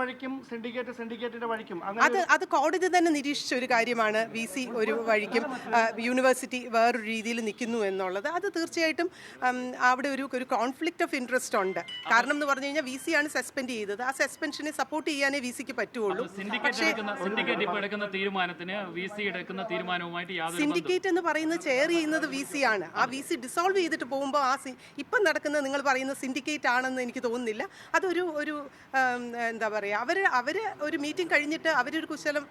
വഴിക്കും സിൻഡിക്കേറ്റ് സിൻഡിക്കേറ്റിന്റെ വഴിക്കും. അങ്ങനെ അത് അത് കോടതി തന്നെ നിരീക്ഷിച്ച ഒരു കാര്യമാണ് വി സി ഒരു വഴിക്കും യൂണിവേഴ്സിറ്റി വേറൊരു രീതിയിൽ നിൽക്കുന്നു എന്നുള്ളത്. അത് തീർച്ചയായിട്ടും അവിടെ ഒരു ഒരു കോൺഫ്ലിക്റ്റ് ഓഫ് ഇൻട്രസ്റ്റ് ഉണ്ട്. കാരണം എന്ന് പറഞ്ഞു കഴിഞ്ഞാൽ വി സി ആണ് സസ്പെൻഡ് ചെയ്തത്. ആ സസ്പെൻഷനെ സപ്പോർട്ട് ചെയ്യാനേ വി സിക്ക് പറ്റുള്ളൂ. സിൻഡിക്കേറ്റ് എടുക്കുന്ന സിൻഡിക്കേറ്റ് എടുക്കുന്ന തീരുമാനത്തിന് വി എടുക്കുന്ന തീരുമാനവുമായിട്ട് യാതൊരു സിൻഡിക്കേറ്റ് എന്ന് പറയുന്നത് ചെയർ ചെയ്യുന്നത് വി സി ആണ്. ആ വി സി ഡിസോൾവ് ചെയ്തിട്ട് പോകുമ്പോൾ ആ സി ഇപ്പം നടക്കുന്ന നിങ്ങൾ പറയുന്ന സിൻഡിക്കേറ്റ് ആണെന്ന് എനിക്ക് തോന്നുന്നില്ല. അതൊരു ഒരു എന്താ പറയുക അവർ അവർ ഒരു മീറ്റിംഗ് കഴിഞ്ഞിട്ട് അവരൊരു കുശലം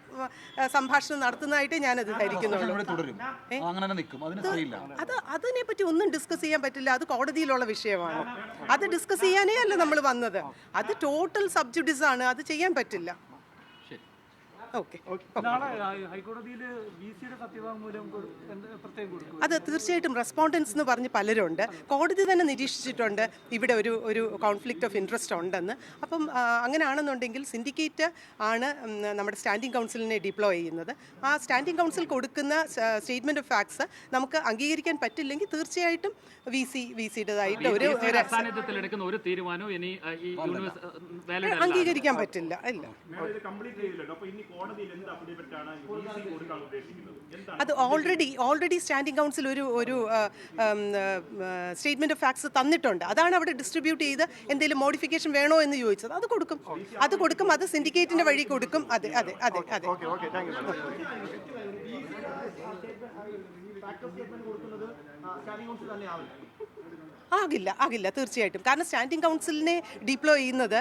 സംഭാഷണം നടത്തുന്നതായിട്ട് ഞാനത് ധരിക്കുന്നുള്ളൂ. അത് അതിനെ പറ്റി ഒന്നും ഡിസ്കസ് ചെയ്യാൻ പറ്റില്ല. അത് കോടതിയിലുള്ള വിഷയമാണ്. അത് ഡിസ്കസ് ചെയ്യാനേ അല്ല നമ്മൾ വന്നത്. അത് ടോട്ടൽ സബ്ജുഡിസ് ആണ്. അത് ചെയ്യാൻ പറ്റില്ല. അത് തീർച്ചയായിട്ടും റെസ്പോണ്ടൻസ് എന്ന് പറഞ്ഞ് പലരുണ്ട്. കോടതി തന്നെ നിരീക്ഷിച്ചിട്ടുണ്ട്. ഇവിടെ ഒരു ഒരു കോൺഫ്ലിക്റ്റ് ഓഫ് ഇൻട്രസ്റ്റ് ഉണ്ടെന്ന്. അപ്പം അങ്ങനെയാണെന്നുണ്ടെങ്കിൽ സിൻഡിക്കേറ്റ് ആണ് നമ്മുടെ സ്റ്റാൻഡിംഗ് കൗൺസിലിനെ ഡിപ്ലോയ് ചെയ്യുന്നത്. ആ സ്റ്റാൻഡിംഗ് കൗൺസിൽ കൊടുക്കുന്ന സ്റ്റേറ്റ്മെന്റ് ഓഫ് ഫാക്ട്സ് നമുക്ക് അംഗീകരിക്കാൻ പറ്റില്ലെങ്കിൽ തീർച്ചയായിട്ടും വി സി വി സിയുടേതായിട്ട് ഒരു ഒരു സാന്നിധ്യത്തിൽ ഒരു തീരുമാനവും ഇനി അംഗീകരിക്കാൻ പറ്റില്ല. ഇല്ല. അത് ഓൾറെഡി ഓൾറെഡി സ്റ്റാൻഡിംഗ് കൗൺസിൽ ഒരു ഒരു സ്റ്റേറ്റ്മെന്റ് ഓഫ് ഫാക്ട്സ് തന്നിട്ടുണ്ട്. അതാണ് അവിടെ ഡിസ്ട്രിബ്യൂട്ട് ചെയ്ത് എന്തെങ്കിലും മോഡിഫിക്കേഷൻ വേണോ എന്ന് ചോദിച്ചത്. അത് കൊടുക്കും. അത് കൊടുക്കും അത് സിൻഡിക്കേറ്റിന്റെ വഴി കൊടുക്കും. അതെ അതെ അതെ അതെ. ആകില്ല ആകില്ല തീർച്ചയായിട്ടും. കാരണം സ്റ്റാൻഡിംഗ് കൗൺസിലിനെ ഡിപ്ലോയ് ചെയ്യുന്നത്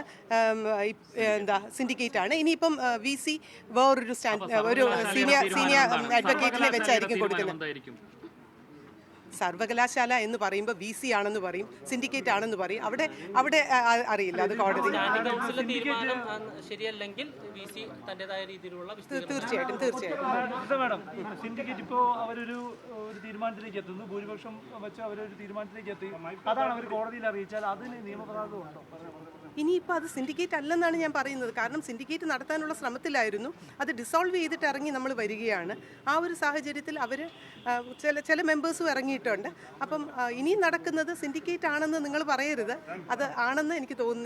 എന്താ സിൻഡിക്കേറ്റ് ആണ്. ഇനിയിപ്പം വി സി വേറൊരു സ്റ്റാൻഡ് ഒരു സീനിയർ സീനിയർ അഡ്വക്കേറ്റിനെ വെച്ചായിരിക്കും കൊടുക്കുന്നത്. സർവകലാശാല എന്ന് പറയുമ്പോൾ വി സി ആണെന്ന് പറയും സിൻഡിക്കേറ്റ് ആണെന്ന് പറയും. അവിടെ അവിടെ അറിയില്ല അത് കോടതി തീരുമാനം ശരിയല്ലെങ്കിൽ തീർച്ചയായിട്ടും തീർച്ചയായിട്ടും. സിൻഡിക്കേറ്റ് ഇപ്പോൾ അവരൊരു ഒരു തീരുമാനത്തിലേക്ക് എത്തുന്നു. ഭൂരിപക്ഷം വെച്ച് അവരൊരു തീരുമാനത്തിലേക്ക് എത്തി. അതാണ് അവർ കോടതിയിൽ അറിയിച്ചാൽ അതിന് നിയമപ്രകാരം ഉണ്ടോ? ഇനിയിപ്പോൾ അത് സിൻഡിക്കേറ്റ് അല്ലെന്നാണ് ഞാൻ പറയുന്നത്. കാരണം സിൻഡിക്കേറ്റ് നടത്താനുള്ള ശ്രമത്തിലായിരുന്നു. അത് ഡിസോൾവ് ചെയ്തിട്ട് ഇറങ്ങി നമ്മൾ വരികയാണ്. ആ ഒരു സാഹചര്യത്തിൽ അവർ ചില ചില മെമ്പേഴ്സും ഇറങ്ങിയിട്ടുണ്ട്. അപ്പം ഇനി നടക്കുന്നത് സിൻഡിക്കേറ്റ് ആണെന്ന് നിങ്ങൾ പറയരുത്. അത് ആണെന്ന് എനിക്ക് തോന്നുന്നു